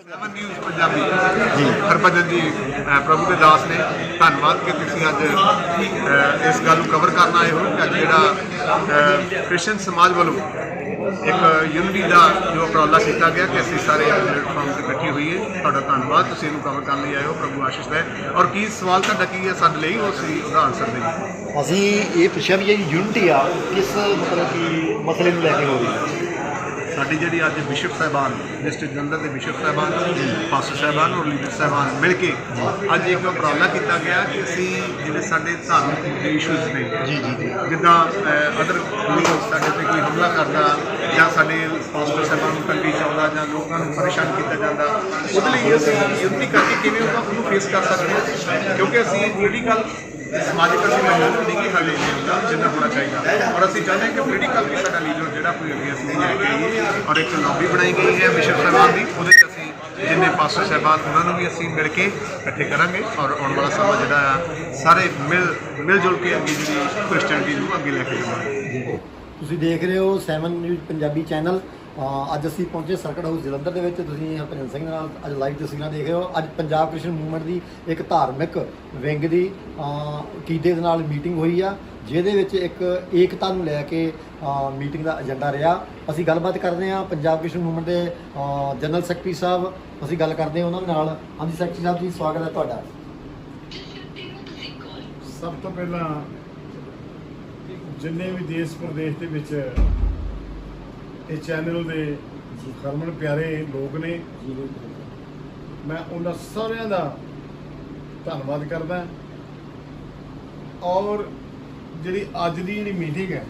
Seven news Punjabi. Harbhajan ਜੀ ਪ੍ਰਭੂ ਦੇ ਦਾਸ ਨੇ ਧੰਨਵਾਦ ਕਿ ਤੁਸੀਂ ਅੱਜ ਇਸ ਗੱਲ ਨੂੰ ਕਵਰ ਕਰਨ ਆਏ ਹੋ ਕਿ ਜਿਹੜਾ ਅਹ, ਸਮਾਜ ਵੱਲੋਂ ਇੱਕ ਯੂਨਿਟੀ ਦਾ ਜੋ ਉਪਰਾਲਾ ਕੀਤਾ ਗਿਆ ਕਿ ਅਸੀਂ ਸਾਰੇ ਪਲੇਟਫਾਰਮ ਤੇ ਇਕੱਠੀ ਹੋਈਏ। ਤੁਹਾਡਾ ਧੰਨਵਾਦ ਤੁਸੀਂ ਇਹਨੂੰ ਕਵਰ ਕਰਨ ਲਈ ਆਏ ਹੋ ਪ੍ਰਭੂ ਆਸ਼ੀਸ਼ ਦੇ ਔਰ ਕੀ ਸਵਾਲ ਤੁਹਾਡਾ ਕੀ ਹੈ ਸਾਡੇ ਲਈ ਉਹ ਸੀ ਉਹਦਾ ਆਨਸਰ ਦੇ ਅਸੀਂ ਇਹ ਪੁੱਛਿਆ ਵੀ ਜਿਹੜੀ ਯੂਨਿਟੀ ਆ ਕਿਸ ਮਤਲਬ ਕਿ ਮਸਲੇ ਨੂੰ ਲੈ ਕੇ ਹੋ ਰਹੀ ਹੈ? ਸਾਡੀ ਜਿਹੜੀ ਅੱਜ ਬਿਸ਼ਪ ਸਾਹਿਬਾਨ ਡਿਸਟ੍ਰਿਕਟ ਜਲੰਧਰ ਦੇ ਬਿਸ਼ਪ ਸਾਹਿਬਾਨ ਪਾਸਟਰ ਸਾਹਿਬਾਨ ਔਰ ਲੀਡਰ ਸਾਹਿਬਾਨ ਮਿਲ ਕੇ ਅੱਜ ਇੱਕ ਉਪਰਾਲਾ ਕੀਤਾ ਗਿਆ ਕਿ ਅਸੀਂ ਜਿਹੜੇ ਸਾਡੇ ਧਾਰਮਿਕ ਇਸ਼ੂਜ਼ ਨੇ ਜੀ ਜੀ ਜਿੱਦਾਂ ਅਦਰ ਕੋਈ ਸਾਡੇ ਤੇ ਕੋਈ ਹਮਲਾ ਕਰਦਾ ਜਾਂ ਸਾਡੇ ਪਾਸਟਰ ਸਾਹਿਬਾਨ ਨੂੰ ਤੰਗੀ ਚਾਉਂਦਾ ਜਾਂ ਲੋਕਾਂ ਨੂੰ ਪਰੇਸ਼ਾਨ ਕੀਤਾ ਜਾਂਦਾ ਉਹਦੇ ਲਈ ਅਸੀਂ ਯੂਨਿਟੀ ਕਰਕੇ ਕਿਵੇਂ ਉਹਨੂੰ ਫੇਸ ਕਰ ਸਕਦੇ ਹਾਂ? ਕਿਉਂਕਿ ਅਸੀਂ ਪੋਲੀਟੀਕਲ ਸਮਾਜਿਕ ਅਸੀਂ ਮਹਿਸੂਸ ਨਹੀਂ ਕਿ ਹਾਲੇ ਹੁੰਦਾ, ਜਿੰਨਾ ਹੋਣਾ ਚਾਹੀਦਾ। ਔਰ ਅਸੀਂ ਚਾਹੁੰਦੇ ਹਾਂ ਕਿ ਪੋਲੀਟੀਕਲ ਵੀ ਸਾਡਾ ਲੀਡਰ ਜਿਹੜਾ ਕੋਈ ਅੱਗੇ ਅਸੀਂ ਲੈ ਕੇ ਆਈਏ। ਔਰ ਇੱਕ ਲੌਬੀ ਬਣਾਈ ਗਈ ਹੈ ਬਿਸ਼ਪ ਸਾਹਿਬਾਨ ਦੀ, ਉਹਦੇ 'ਚ ਅਸੀਂ ਜਿੰਨੇ ਪਾਸਟਰ ਸਾਹਿਬਾਨ, ਉਹਨਾਂ ਨੂੰ ਵੀ ਅਸੀਂ ਮਿਲ ਕੇ ਇਕੱਠੇ ਕਰਾਂਗੇ। ਔਰ ਆਉਣ ਵਾਲਾ ਸਮਾਂ ਜਿਹੜਾ ਆ, ਸਾਰੇ ਮਿਲ ਮਿਲ ਜੁਲ ਕੇ ਅੱਗੇ ਜਿਹੜੀ ਕ੍ਰਿਸਚੀਅਨਟੀ ਨੂੰ ਅੱਗੇ ਲੈ ਕੇ ਜਾਵਾਂਗੇ। ਤੁਸੀਂ ਦੇਖ ਰਹੇ ਹੋ 7 ਨਿਊਜ਼ ਪੰਜਾਬੀ ਚੈਨਲ। ਅ, ਅੱਜ ਅਸੀਂ ਪਹੁੰਚੇ ਸਰਕਟ ਹਾਊਸ ਜਲੰਧਰ ਦੇ ਵਿੱਚ। ਤੁਸੀਂ ਹਰਭਜਨ ਸਿੰਘ ਦੇ ਨਾਲ ਅੱਜ ਲਾਈਵ ਤਸਵੀਰਾਂ ਦੇਖ ਰਹੇ ਹੋ। ਅੱਜ ਪੰਜਾਬ ਕ੍ਰਿਸ਼ਨ ਮੂਵਮੈਂਟ ਦੀ ਇੱਕ ਧਾਰਮਿਕ ਵਿੰਗ ਦੀ ਅ, ਕੀਦੇ ਦੇ ਨਾਲ ਮੀਟਿੰਗ ਹੋਈ ਆ ਜਿਹਦੇ ਵਿੱਚ ਇੱਕ ਏਕਤਾ ਨੂੰ ਲੈ ਕੇ ਅ, ਮੀਟਿੰਗ ਦਾ ਏਜੰਡਾ ਰਿਹਾ। ਅਸੀਂ ਗੱਲਬਾਤ ਕਰਦੇ ਹਾਂ ਪੰਜਾਬ ਕ੍ਰਿਸ਼ਨ ਮੂਵਮੈਂਟ ਦੇ ਅ, ਜਨਰਲ ਸੈਕਟਰੀ ਸਾਹਿਬ। ਅਸੀਂ ਗੱਲ ਕਰਦੇ ਹਾਂ ਉਹਨਾਂ ਦੇ ਨਾਲ। ਹਾਂਜੀ ਸੈਕਟਰੀ ਸਾਹਿਬ ਜੀ ਸਵਾਗਤ ਹੈ ਤੁਹਾਡਾ। ਸਭ ਤੋਂ ਪਹਿਲਾਂ ਜਿੰਨੇ ਵੀ ਦੇਸ਼ ਪ੍ਰਦੇਸ਼ ਦੇ ਵਿੱਚ ਇਹ ਚੈਨਲ ਦੇ ਹਰਮਨ ਪਿਆਰੇ ਲੋਕ ਨੇ, ਮੈਂ ਉਹਨਾਂ ਸਾਰਿਆਂ ਦਾ ਧੰਨਵਾਦ ਕਰਦਾ। ਔਰ ਜਿਹੜੀ ਅੱਜ ਦੀ ਜਿਹੜੀ ਮੀਟਿੰਗ ਹੈ,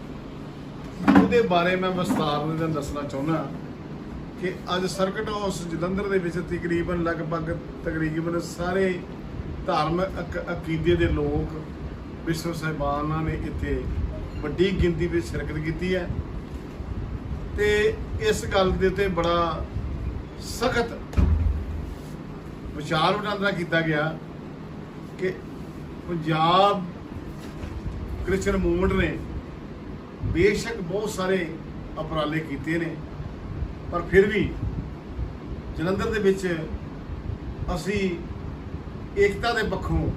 ਉਹਦੇ ਬਾਰੇ ਮੈਂ ਵਿਸਤਾਰ ਨਾਲ ਦੱਸਣਾ ਚਾਹੁੰਦਾ ਕਿ ਅੱਜ ਸਰਕਟ ਹਾਊਸ ਜਲੰਧਰ ਦੇ ਵਿੱਚ ਤਕਰੀਬਨ ਲਗਭਗ ਤਕਰੀਬਨ ਸਾਰੇ ਧਾਰਮਿਕ ਅਕੀਦੇ ਦੇ ਲੋਕ, ਵਿਸ਼ਵ ਸਾਹਿਬਾਨਾਂ ਨੇ ਇੱਥੇ ਵੱਡੀ ਗਿਣਤੀ ਵਿੱਚ ਸ਼ਿਰਕਤ ਕੀਤੀ ਹੈ। ਤੇ ਇਸ ਗੱਲ ਦੇ ਉੱਤੇ ਬੜਾ ਸਖਤ ਵਿਚਾਰ ਵਟਾਂਦਰਾ ਕੀਤਾ ਗਿਆ ਕਿ ਪੰਜਾਬ ਕ੍ਰਿਸਚਨ ਮੂਵਮੈਂਟ ਨੇ ਬੇਸ਼ੱਕ ਬਹੁਤ ਸਾਰੇ ਉਪਰਾਲੇ ਕੀਤੇ ਨੇ, ਪਰ ਫਿਰ ਵੀ ਜਲੰਧਰ ਦੇ ਵਿੱਚ ਅਸੀਂ ਏਕਤਾ ਦੇ ਪੱਖੋਂ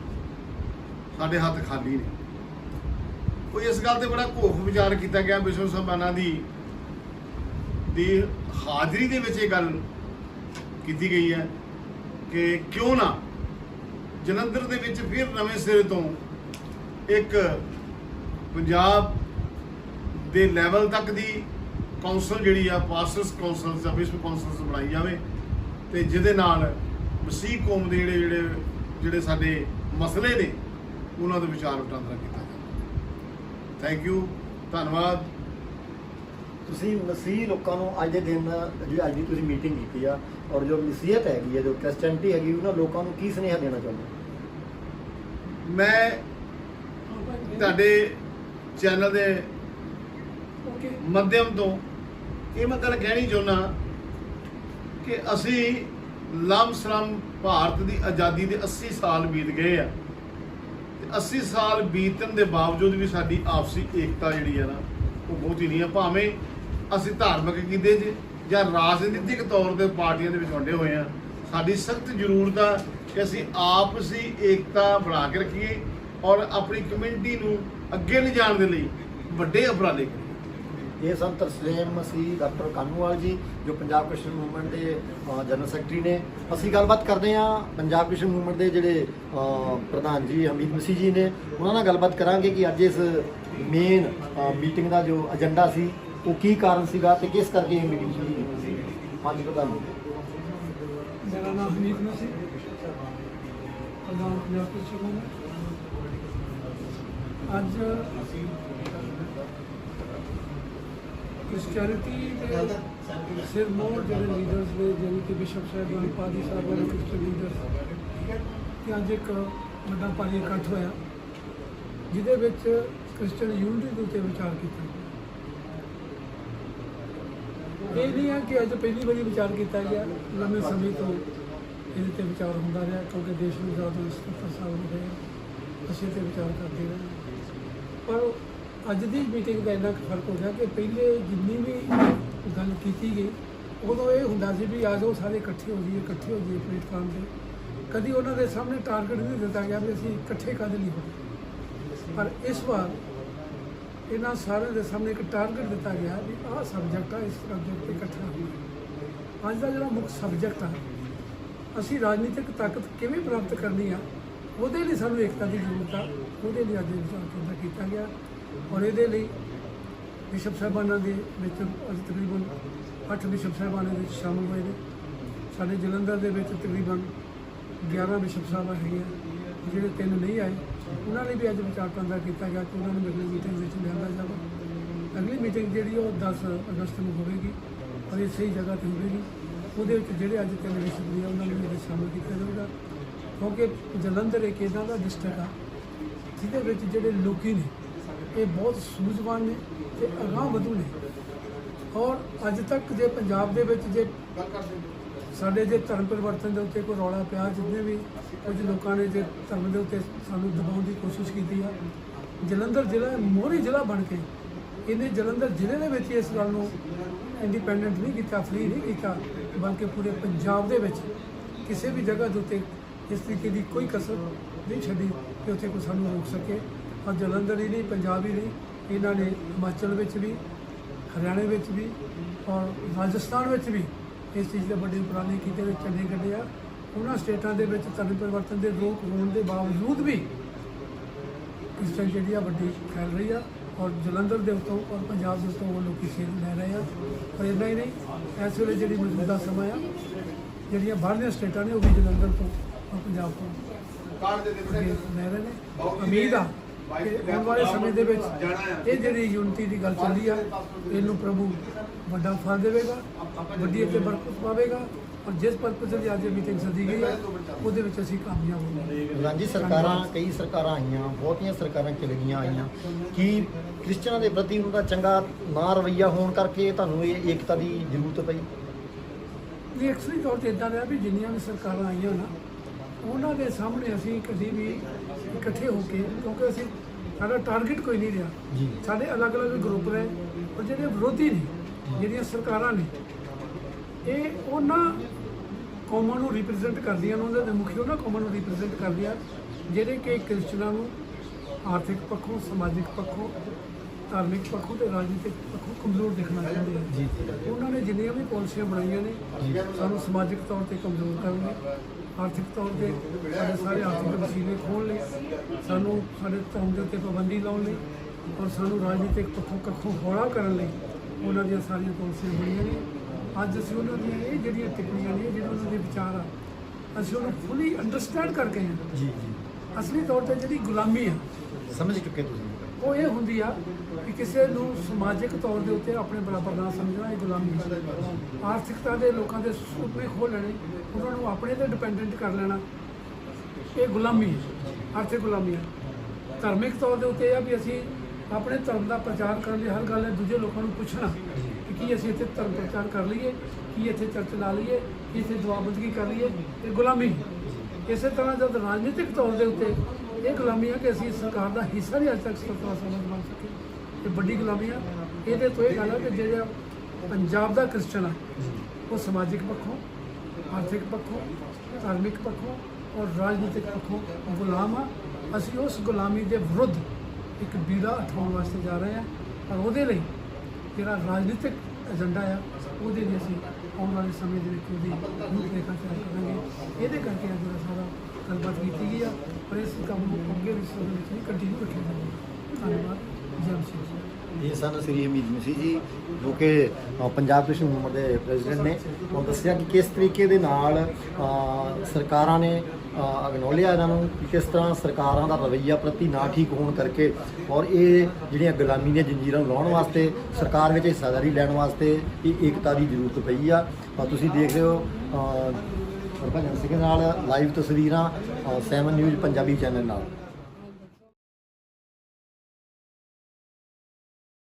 ਸਾਡੇ ਹੱਥ ਖਾਲੀ ਨੇ। ਕੋਈ ਇਸ ਗੱਲ ਤੇ ਬੜਾ ਘੋਖ ਵਿਚਾਰ ਕੀਤਾ ਗਿਆ ਵਿਸ਼ਵ ਸਭਾਨਾ ਦੀ ਦੀ ਹਾਜ਼ਰੀ ਦੇ ਵਿੱਚ ਇਹ ਗੱਲ ਕੀਤੀ ਗਈ ਹੈ ਕਿ ਕਿਉਂ ਨਾ ਜਲੰਧਰ ਦੇ ਵਿੱਚ ਫਿਰ ਨਵੇਂ ਸਿਰੇ ਤੋਂ ਇੱਕ ਪੰਜਾਬ ਦੇ ਲੈਵਲ ਤੱਕ ਦੀ ਕੌਂਸਲ ਜਿਹੜੀ ਆ ਪਾਸਟਰਸ ਕੌਂਸਲ ਜਾਂ ਵਿਸ਼ਵ ਕੌਂਸਲ ਬਣਾਈ ਜਾਵੇ ਤੇ ਜਿਹਦੇ ਨਾਲ ਮਸੀਹ ਕੌਮ ਦੇ ਜਿਹੜੇ ਜਿਹੜੇ ਜਿਹੜੇ ਸਾਡੇ ਮਸਲੇ ਨੇ, ਉਹਨਾਂ ਦੇ ਵਿਚਾਰ ਵਟਾਂਦਰਾ ਕੀਤਾ ਥੈਂਕ ਯੂ ਧੰਨਵਾਦ। ਤੁਸੀਂ ਮਸੀਹ ਲੋਕਾਂ ਨੂੰ ਅੱਜ ਦੇ ਦਿਨ ਜਿਹੜੀ ਅੱਜ ਦੀ ਤੁਸੀਂ ਮੀਟਿੰਗ ਕੀਤੀ ਆ ਔਰ ਜੋ ਮਸੀਹਤ ਹੈਗੀ ਹੈ ਜੋ ਕ੍ਰਿਸਚੀਅਨਟੀ ਹੈਗੀ ਉਹਨਾਂ ਲੋਕਾਂ ਨੂੰ ਕੀ ਸੁਨੇਹਾ ਦੇਣਾ ਚਾਹੁੰਦੇ? ਮੈਂ ਤੁਹਾਡੇ ਚੈਨਲ ਦੇ ਮਾਧਿਅਮ ਤੋਂ ਇਹ ਮੈਂ ਗੱਲ ਕਹਿਣੀ ਚਾਹੁੰਦਾ ਕਿ ਅਸੀਂ ਲੰਮਸਲਮ ਭਾਰਤ ਦੀ ਆਜ਼ਾਦੀ ਦੇ 80 ਸਾਲ ਬੀਤ ਗਏ ਆ। 80 ਸਾਲ ਬੀਤਣ ਦੇ ਬਾਵਜੂਦ ਵੀ ਸਾਡੀ ਆਪਸੀ ਏਕਤਾ ਜਿਹੜੀ ਆ ਨਾ, ਉਹ ਬਹੁਤੀ ਨਹੀਂ ਹੈ। ਭਾਵੇਂ ਅਸੀਂ ਧਾਰਮਿਕ ਕੀਦੇ 'ਚ ਜਾਂ ਰਾਜਨੀਤਿਕ ਤੌਰ ਤੇ ਪਾਰਟੀਆਂ ਦੇ ਵਿੱਚ ਵੰਡੇ ਹੋਏ ਆ ਸਾਡੀ ਸਖਤ ਜ਼ਰੂਰਤ ਆ ਕਿ ਅਸੀਂ ਆਪਸੀ ਏਕਤਾ ਬਣਾ ਕੇ ਰੱਖੀਏ ਔਰ ਆਪਣੀ ਕਮਿਊਨਿਟੀ ਨੂੰ ਅੱਗੇ ਲਿਜਾਣ ਦੇ ਲਈ ਵੱਡੇ ਉਪਰਾਲੇ ਕਰੀਏ। ਇਹ ਸਨ ਤਰਸਲੇਮ ਮਸੀਹ ਡਾਕਟਰ ਕਾਨੂੰਵਾਲ ਜੀ, ਜੋ ਪੰਜਾਬ ਕ੍ਰਿਸ਼ਨ ਮੂਵਮੈਂਟ ਦੇ ਜਨਰਲ ਸੈਕਟਰੀ ਨੇ। ਅਸੀਂ ਗੱਲਬਾਤ ਕਰਦੇ ਹਾਂ ਪੰਜਾਬ ਕ੍ਰਿਸ਼ਨ ਮੂਵਮੈਂਟ ਦੇ ਜਿਹੜੇ ਪ੍ਰਧਾਨ ਜੀ ਹਮੀਦ ਮਸੀਹ ਜੀ ਨੇ। ਉਹਨਾਂ ਨਾਲ ਗੱਲਬਾਤ ਕਰਾਂਗੇ ਕਿ ਅੱਜ ਇਸ ਮੇਨ ਮੀਟਿੰਗ ਦਾ ਜੋ ਏਜੰਡਾ ਸੀ, ਉਹ ਕੀ ਕਾਰਨ ਸੀਗਾ ਤੇ ਕਿਸ ਕਰਕੇ ਇਹ ਮੀਟਿੰਗ ਸ਼ੁਰੂ ਕੀਤੀ ਸੀ? ਹਾਂਜੀ ਪ੍ਰਧਾਨ ਮੇਰਾ ਨਾਮ ਹਮੀਦ ਮਸੀਹ, ਪ੍ਰਧਾਨ ਪੰਜਾਬ ਕ੍ਰਿਸਚਨ ਅੱਜ ਕ੍ਰਿਸਚੀਅਨਿਟੀ ਦੇ ਸਿਰ ਮੋੜ ਜਿਹੜੇ ਲੀਡਰਸ ਨੇ ਜਿਵੇਂ ਕਿ ਬਿਸ਼ਪ ਸਾਹਿਬਾਨ ਪਾਦੀ ਸਾਹਿਬਾਨ ਕ੍ਰਿਸਚੀਅਨ ਲੀਡਰਸ ਕਿ ਅੱਜ ਇੱਕ ਵੱਡਾ ਭਾਰੀ ਇਕੱਠ ਹੋਇਆ ਜਿਹਦੇ ਵਿੱਚ ਕ੍ਰਿਸਚੀਅਨ ਯੂਨਿਟੀ ਦੇ ਉੱਤੇ ਵਿਚਾਰ ਕੀਤਾ ਇਹ ਨਹੀਂ ਹੈ ਕਿ ਅੱਜ ਪਹਿਲੀ ਵਾਰੀ ਵਿਚਾਰ ਕੀਤਾ ਗਿਆ ਲੰਮੇ ਸਮੇਂ ਤੋਂ ਇਹਦੇ ਤੇ ਵਿਚਾਰ ਹੁੰਦਾ ਰਿਹਾ ਕਿਉਂਕਿ ਦੇਸ਼ ਨੂੰ ਜ਼ਿਆਦਾ 77 ਸਾਲ ਹੋ ਗਏ। ਅਸੀਂ ਤੇ ਵਿਚਾਰ ਕਰਦੇ ਰਹੇ ਪਰ ਅੱਜ ਦੀ ਮੀਟਿੰਗ ਦਾ ਇੰਨਾ ਕੁ ਫ਼ਰਕ ਹੋ ਗਿਆ ਕਿ ਪਹਿਲੇ ਜਿੰਨੀ ਵੀ ਗੱਲ ਕੀਤੀ ਗਈ, ਉਦੋਂ ਇਹ ਹੁੰਦਾ ਸੀ ਵੀ ਆ ਜਾਓ, ਸਾਰੇ ਇਕੱਠੇ ਹੋ ਜਾਈਏ, ਇਕੱਠੇ ਹੋ ਜਾਈਏ ਪਲੇਟਫਾਰਮ ਤੇ। ਕਦੀ ਉਹਨਾਂ ਦੇ ਸਾਹਮਣੇ ਟਾਰਗੇਟ ਨਹੀਂ ਦਿੱਤਾ ਗਿਆ ਵੀ ਅਸੀਂ ਇਕੱਠੇ ਕਦ ਲਈ ਹੋਏ ਪਰ ਇਸ ਵਾਰ ਇਹਨਾਂ ਸਾਰਿਆਂ ਦੇ ਸਾਹਮਣੇ ਇੱਕ ਟਾਰਗੇਟ ਦਿੱਤਾ ਗਿਆ ਵੀ ਆਹ ਸਬਜੈਕਟ ਆ, ਇਸ ਸਬਜੈਕਟ ਤੇ ਇਕੱਠਾ ਹੋਣਾ। ਅੱਜ ਦਾ ਜਿਹੜਾ ਮੁੱਖ ਸਬਜੈਕਟ ਆ, ਅਸੀਂ ਰਾਜਨੀਤਿਕ ਤਾਕਤ ਕਿਵੇਂ ਪ੍ਰਾਪਤ ਕਰਨੀ ਆ, ਉਹਦੇ ਲਈ ਸਾਨੂੰ ਏਕਤਾ ਦੀ ਜ਼ਰੂਰਤ ਆ, ਉਹਦੇ ਲਈ ਅੱਜ ਇਹ ਵਿਚਾਰ ਕੀਤਾ ਗਿਆ। ਔਰ ਇਹਦੇ ਲਈ ਬਿਸ਼ਪ ਸਾਹਿਬਾਨਾਂ ਦੇ ਵਿੱਚ ਅੱਜ ਤਕਰੀਬਨ 8 ਬਿਸ਼ਪ ਸਾਹਿਬਾਨ ਦੇ ਵਿੱਚ ਸ਼ਾਮਲ ਹੋਏ ਨੇ। ਸਾਡੇ ਜਲੰਧਰ ਦੇ ਵਿੱਚ ਤਕਰੀਬਨ 11 ਬਿਸ਼ਪ ਸਾਹਿਬਾਨ ਹੈਗੇ ਜਿਹੜੇ ਤਿੰਨ ਨਹੀਂ ਆਏ। ਉਹਨਾਂ ਨੇ ਵੀ ਅੱਜ ਵਿਚਾਰ ਵਟਾਂਦਰਾ ਕੀਤਾ ਗਿਆ ਕਿ ਉਹਨਾਂ ਨੂੰ ਅਗਲੀ ਮੀਟਿੰਗ ਵਿੱਚ ਲਿਆਂਦਾ ਜਾਵੇ। ਅਗਲੀ ਮੀਟਿੰਗ ਜਿਹੜੀ ਉਹ 10 ਅਗਸਤ ਨੂੰ ਹੋਵੇਗੀ ਔਰ ਇਹ ਸਹੀ ਜਗ੍ਹਾ ਤੇ ਹੋਵੇਗੀ। ਉਹਦੇ ਵਿੱਚ ਜਿਹੜੇ ਅੱਜ ਤਿੰਨ ਵਿਸ਼ਵ ਨੇ ਉਹਨਾਂ ਨੂੰ ਵੀ ਇਹਦੇ ਸ਼ਾਮਲ ਕੀਤਾ ਜਾਵੇਗਾ ਕਿਉਂਕਿ ਜਲੰਧਰ ਇੱਕ ਇਦਾਂ ਦਾ ਡਿਸਟ੍ਰਿਕਟ ਆ, ਜਿਹਦੇ ਵਿੱਚ ਜਿਹੜੇ ਲੋਕੀ ਨੇ ਇਹ ਬਹੁਤ ਸੂਝਵਾਨ ਨੇ ਤੇ ਅਗਾਂਹ ਵਧੂ ਨੇ। ਔਰ ਅੱਜ ਤੱਕ ਜੇ ਪੰਜਾਬ ਦੇ ਵਿੱਚ ਜੇ ਸਾਡੇ ਜੇ ਧਰਮ ਪਰਿਵਰਤਨ ਦੇ ਉੱਤੇ ਕੋਈ ਰੌਲਾ ਪਿਆ, ਜਿੰਨੇ ਵੀ ਕੁਝ ਲੋਕਾਂ ਨੇ ਜੇ ਧਰਮ ਦੇ ਉੱਤੇ ਸਾਨੂੰ ਦਬਾਉਣ ਦੀ ਕੋਸ਼ਿਸ਼ ਕੀਤੀ ਆ, ਜਲੰਧਰ ਜ਼ਿਲ੍ਹਾ ਮੋਹਰੀ ਜ਼ਿਲ੍ਹਾ ਬਣ ਕੇ ਇਹਨੇ ਜਲੰਧਰ ਜ਼ਿਲ੍ਹੇ ਦੇ ਵਿੱਚ ਇਸ ਗੱਲ ਨੂੰ ਇੰਡੀਪੈਂਡੈਂਟ ਨਹੀਂ ਕੀਤਾ ਫ੍ਰੀ ਨਹੀਂ ਕੀਤਾ, ਬਲਕਿ ਪੂਰੇ ਪੰਜਾਬ ਦੇ ਵਿੱਚ ਕਿਸੇ ਵੀ ਜਗ੍ਹਾ ਦੇ ਉੱਤੇ ਇਸ ਤਰੀਕੇ ਦੀ ਕੋਈ ਕਸਰ ਨਹੀਂ ਛੱਡੀ ਕਿ ਉੱਥੇ ਕੋਈ ਸਾਨੂੰ ਰੋਕ ਸਕੇ। ਔਰ ਜਲੰਧਰ ਹੀ ਨਹੀਂ ਪੰਜਾਬ ਹੀ ਨਹੀਂ ਇਹਨਾਂ ਨੇ ਹਿਮਾਚਲ ਵਿੱਚ ਵੀ ਹਰਿਆਣੇ ਵਿੱਚ ਵੀ ਔਰ ਰਾਜਸਥਾਨ ਵਿੱਚ ਵੀ ਇਸ ਚੀਜ਼ ਦੇ ਵੱਡੇ ਉਪਰਾਲੇ ਕੀਤੇ ਵਿੱਚ ਚੰਗੇ ਕੱਢੇ ਆ। ਉਹਨਾਂ ਸਟੇਟਾਂ ਦੇ ਵਿੱਚ ਧਰਮ ਪਰਿਵਰਤਨ ਦੇ ਰੋਕ ਹੋਣ ਦੇ ਬਾਵਜੂਦ ਵੀ ਇਸ ਤਰ੍ਹਾਂ ਜਿਹੜੀ ਆ ਵੱਡੀ ਫੈਲ ਰਹੀ ਆ ਔਰ ਜਲੰਧਰ ਦੇ ਉੱਤੋਂ ਔਰ ਪੰਜਾਬ ਦੇ ਉੱਤੋਂ ਉਹ ਲੋਕੀ ਸੇਧ ਲੈ ਰਹੇ ਆ। ਪਰ ਇੰਨਾ ਹੀ ਨਹੀਂ ਇਸ ਵੇਲੇ ਜਿਹੜੀ ਮੌਜੂਦਾ ਸਮਾਂ ਆ ਜਿਹੜੀਆਂ ਬਾਹਰਲੀਆਂ ਸਟੇਟਾਂ ਨੇ ਉਹ ਵੀ ਜਲੰਧਰ ਤੋਂ ਔਰ ਪੰਜਾਬ ਤੋਂ ਲੈ ਰਹੇ ਨੇ। ਉਮੀਦ ਆ ਕਿ ਆਉਣ ਵਾਲੇ ਸਮੇਂ ਦੇ ਵਿੱਚ ਇਹ ਜਿਹੜੀ ਯੂਨਿਟੀ ਦੀ ਗੱਲ ਚੱਲੀ ਆ ਇਹਨੂੰ ਪ੍ਰਭੂ ਵੱਡਾ ਫਲ ਦੇਵੇਗਾ ਵੱਡੀ ਅਤੇ ਬਰਕਤ ਪਾਵੇਗਾ ਔਰ ਜਿਸ ਪਰਪਸ ਲਈ ਅੱਜ ਮੀਟਿੰਗ ਸੱਦੀ ਗਈ ਹੈ ਉਹਦੇ ਵਿੱਚ ਅਸੀਂ ਕਾਮਯਾਬ ਹੋਵਾਂਗੇ। ਜੀ ਸਰਕਾਰਾਂ ਕਈ ਸਰਕਾਰਾਂ ਆਈਆਂ ਬਹੁਤੀਆਂ ਸਰਕਾਰਾਂ ਚਲ ਗਈਆਂ ਆਈਆਂ ਕੀ ਕ੍ਰਿਸਚਨਾਂ ਦੇ ਪ੍ਰਤੀ ਉਹਨਾਂ ਦਾ ਚੰਗਾ ਨਾ ਰਵੱਈਆ ਹੋਣ ਕਰਕੇ ਤੁਹਾਨੂੰ ਇਹ ਏਕਤਾ ਦੀ ਜ਼ਰੂਰਤ ਪਈ? ਇਹ ਅਕਸਰੀ ਤੌਰ ਤੇ ਇਦਾਂ ਰਿਹਾ ਵੀ ਜਿੰਨੀਆਂ ਵੀ ਸਰਕਾਰਾਂ ਆਈਆਂ ਨਾ ਉਹਨਾਂ ਦੇ ਸਾਹਮਣੇ ਅਸੀਂ ਕਦੀ ਵੀ ਇਕੱਠੇ ਹੋ ਕੇ ਕਿਉਂਕਿ ਅਸੀਂ ਸਾਡਾ ਟਾਰਗੇਟ ਕੋਈ ਨਹੀਂ ਰਿਹਾ। ਸਾਡੇ ਅਲੱਗ-ਅਲੱਗ ਗਰੁੱਪ ਰਹੇ ਔਰ ਜਿਹੜੇ ਵਿਰੋਧੀ ਨੇ ਜਿਹੜੀਆਂ ਸਰਕਾਰਾਂ ਨੇ ਇਹ ਉਹਨਾਂ ਕੌਮਾਂ ਨੂੰ ਰਿਪਰੈਜ਼ੈਂਟ ਕਰਦੀਆਂ ਨੇ ਉਹਨਾਂ ਦੇ ਮੁਖੀ ਉਹਨਾਂ ਕੌਮਾਂ ਨੂੰ ਰਿਪਰੈਜ਼ੈਂਟ ਕਰਦੀਆਂ ਜਿਹੜੇ ਕਿ ਕ੍ਰਿਸਚਨਾਂ ਨੂੰ ਆਰਥਿਕ ਪੱਖੋਂ ਸਮਾਜਿਕ ਪੱਖੋਂ ਧਾਰਮਿਕ ਪੱਖੋਂ ਤੇ ਰਾਜਨੀਤਿਕ ਪੱਖੋਂ ਕਮਜ਼ੋਰ ਦੇਖਣਾ ਚਾਹੁੰਦੇ ਆ। ਜੀ। ਉਹਨਾਂ ਨੇ ਜਿੰਨੀਆਂ ਵੀ ਪਾਲਿਸੀਆਂ ਬਣਾਈਆਂ ਨੇ ਸਾਨੂੰ ਸਮਾਜਿਕ ਤੌਰ ਤੇ ਕਮਜ਼ੋਰ ਕਰਨ ਲਈ ਆਰਥਿਕ ਤੌਰ ਤੇ ਸਾਡੇ ਸਾਰੇ ਆਰਥਿਕ ਵਸੀਲੇ ਖੋਲ੍ਹਣ ਲਈ ਸਾਨੂੰ ਸਾਡੇ ਧਰਮ ਦੇ ਉੱਤੇ ਪਾਬੰਦੀ ਲਾਉਣ ਲਈ ਔਰ ਸਾਨੂੰ ਰਾਜਨੀਤਿਕ ਪੱਖੋਂ ਕੱਖੋਂ ਹੌਲਾ ਕਰਨ ਲਈ ਉਹਨਾਂ ਦੀਆਂ ਸਾਰੀਆਂ ਪਾਲਿਸੀਆਂ ਬਣੀਆਂ ਨੇ। ਅੱਜ ਅਸੀਂ ਉਹਨਾਂ ਦੀਆਂ ਇਹ ਜਿਹੜੀਆਂ ਟਿੱਪਣੀਆਂ ਨੇ ਜਿਹੜੇ ਉਹਨਾਂ ਦੇ ਵਿਚਾਰ ਆ ਅਸੀਂ ਉਹਨੂੰ ਫੁੱਲੀ ਅੰਡਰਸਟੈਂਡ ਕਰ ਗਏ ਹਾਂ। ਜੀ ਜੀ। ਅਸਲੀ ਤੌਰ ਤੇ ਜਿਹੜੀ ਗੁਲਾਮੀ ਆ ਸਮਝ ਚੁੱਕੇ ਤੁਸੀਂ। ਉਹ ਇਹ ਹੁੰਦੀ ਆ ਕਿ ਕਿਸੇ ਨੂੰ ਸਮਾਜਿਕ ਤੌਰ ਦੇ ਉੱਤੇ ਆਪਣੇ ਬਰਾਬਰ ਨਾ ਸਮਝਣਾ ਇਹ ਗੁਲਾਮੀ ਹੈ ਆਰਥਿਕਤਾ ਦੇ ਲੋਕਾਂ ਦੇ ਸੁਪਨੇ ਖੋਹ ਲੈਣੇ, ਉਹਨਾਂ ਨੂੰ ਆਪਣੇ ਤੇ ਡਿਪੈਂਡੈਂਟ ਕਰ ਲੈਣਾ, ਇਹ ਗੁਲਾਮੀ ਹੈ, ਆਰਥਿਕ ਗੁਲਾਮੀ ਹੈ। ਧਾਰਮਿਕ ਤੌਰ ਦੇ ਉੱਤੇ ਇਹ ਆ ਵੀ ਅਸੀਂ ਆਪਣੇ ਧਰਮ ਦਾ ਪ੍ਰਚਾਰ ਕਰਨ ਲਈ ਹਰ ਗੱਲ ਹੈ, ਦੂਜੇ ਲੋਕਾਂ ਨੂੰ ਪੁੱਛਣਾ ਕਿ ਕੀ ਅਸੀਂ ਇੱਥੇ ਧਰਮ ਪ੍ਰਚਾਰ ਕਰ ਲਈਏ, ਕੀ ਇੱਥੇ ਚਰਚ ਲਾ ਲਈਏ, ਕੀ ਇੱਥੇ ਦੁਆਬੰਦਗੀ ਕਰ ਲਈਏ, ਇਹ ਗੁਲਾਮੀ ਇਸੇ ਤਰ੍ਹਾਂ ਜਦ ਰਾਜਨੀਤਿਕ ਤੌਰ ਦੇ ਉੱਤੇ ਇਹ ਗੁਲਾਮੀ ਆ ਕਿ ਅਸੀਂ ਸਰਕਾਰ ਦਾ ਹਿੱਸਾ ਨਹੀਂ ਅੱਜ ਤੱਕ ਸਰਕਾਰ ਸਮਝ ਬਣ ਸਕੇ ਇਹ ਵੱਡੀ ਗੁਲਾਮੀ ਆ ਇਹਦੇ ਤੋਂ ਇਹ ਗੱਲ ਆ ਕਿ ਜਿਹੜਾ ਪੰਜਾਬ ਦਾ ਕ੍ਰਿਸਚਨ ਆ, ਉਹ ਸਮਾਜਿਕ ਪੱਖੋਂ ਆਰਥਿਕ ਪੱਖੋਂ ਧਾਰਮਿਕ ਪੱਖੋਂ ਔਰ ਰਾਜਨੀਤਿਕ ਪੱਖੋਂ ਗੁਲਾਮ ਆ। ਅਸੀਂ ਉਸ ਗੁਲਾਮੀ ਦੇ ਵਿਰੁੱਧ ਇੱਕ ਬੀੜਾ ਉਠਾਉਣ ਵਾਸਤੇ ਜਾ ਰਹੇ ਹਾਂ ਪਰ ਉਹਦੇ ਲਈ ਜਿਹੜਾ ਰਾਜਨੀਤਿਕ ਏਜੰਡਾ ਆ, ਉਹਦੇ ਲਈ ਅਸੀਂ ਆਉਣ ਵਾਲੇ ਸਮੇਂ ਦੇ ਵਿੱਚ ਉਹਦੀ ਰੂਪਰੇਖਾ ਤਿਆਰ ਕਰਾਂਗੇ। ਇਹਦੇ ਕਰਕੇ ਅੱਜ ਦਾ ਸਾਰਾ ਗੱਲਬਾਤ ਕੀਤੀ ਗਈ ਆ ਪਰ ਇਸ ਕੰਮ ਨੂੰ ਅੱਗੇ ਵੀ ਸਮੇਂ ਵਿੱਚ ਵੀ ਕੰਟੀਨਿਊ ਰੱਖਿਆ ਜਾਵੇਗਾ ਧੰਨਵਾਦ ਜੈ ਮਸੀਹ ਇਹ ਸਨ ਸ੍ਰੀ ਹਮੀਦ ਮਸੀਹ ਜੀ ਜੋ ਕਿ ਅ, ਪੰਜਾਬ ਕ੍ਰਿਸ਼ਨ ਮੂਵਮੈਂਟ ਦੇ ਪ੍ਰੈਜ਼ੀਡੈਂਟ ਨੇ ਉਹ ਦੱਸਿਆ ਕਿ ਕਿਸ ਤਰੀਕੇ ਦੇ ਨਾਲ ਅ, ਸਰਕਾਰਾਂ ਨੇ ਅਗਨੋਲਿਆ ਇਹਨਾਂ ਨੂੰ ਕਿ ਕਿਸ ਤਰ੍ਹਾਂ ਸਰਕਾਰਾਂ ਦਾ ਰਵੱਈਆ ਪ੍ਰਤੀ ਨਾ ਠੀਕ ਹੋਣ ਕਰਕੇ ਔਰ ਇਹ ਜਿਹੜੀਆਂ ਗੁਲਾਮੀ ਦੀਆਂ ਜੰਜੀਰਾਂ ਨੂੰ ਲਾਉਣ ਵਾਸਤੇ ਸਰਕਾਰ ਵਿੱਚ ਹਿੱਸਾਦਾਰੀ ਲੈਣ ਵਾਸਤੇ ਇਹ ਏਕਤਾ ਦੀ ਜ਼ਰੂਰਤ ਪਈ ਆ। ਤਾਂ ਤੁਸੀਂ ਦੇਖ ਰਹੇ ਹੋ ਅ, ਹਰਭਜਨ ਸਿੰਘ ਨਾਲ ਲਾਈਵ ਤਸਵੀਰਾਂ 7 ਨਿਊਜ਼ ਪੰਜਾਬੀ ਚੈਨਲ ਨਾਲ।